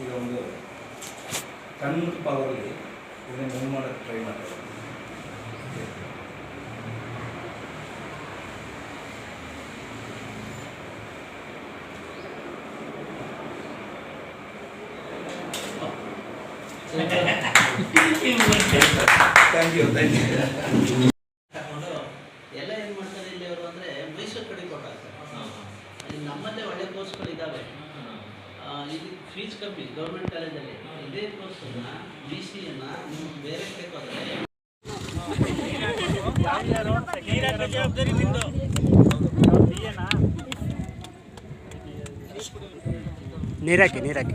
ಈಗ ಒಂದು ಸಣ್ಣ ಪವರಲ್ಲಿ ಇದನ್ನ ಮೂವ್ ಮಾಡೋಕ್ಕೆ ಟ್ರೈ ಮಾಡ್ತಾರೆ ಥ್ಯಾಂಕ್ ಯು ಥ್ಯಾಂಕ್ ಯು ಎಲ್ಲ ಏನು ಮಾಡ್ತಾರೆ ಇಲ್ಲಿ ಅವರು ಅಂದ್ರೆ ಮೈಸೂರು ಕಡೆ ಕೊಟ್ಟಾಗ ಅಲ್ಲಿ ನಮ್ಮಲ್ಲೇ ಒಳ್ಳೆ ಕೋರ್ಸ್ಗಳು ಇಲ್ಲಿ ಫೀಸ್ ಕಮ್ಮಿ ಗೌರ್ಮೆಂಟ್ ಕಾಲೇಜಲ್ಲಿ ಇದೇ ಕೋರ್ಸನ್ನ ಬಿ ಸಿಯನ್ನು ನೀವು ಬೇರೆ ಕಡೆ ಹೋದರೆ ನೀರಾಕಿ ನೀರಾಕಿ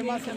Ahí va a ser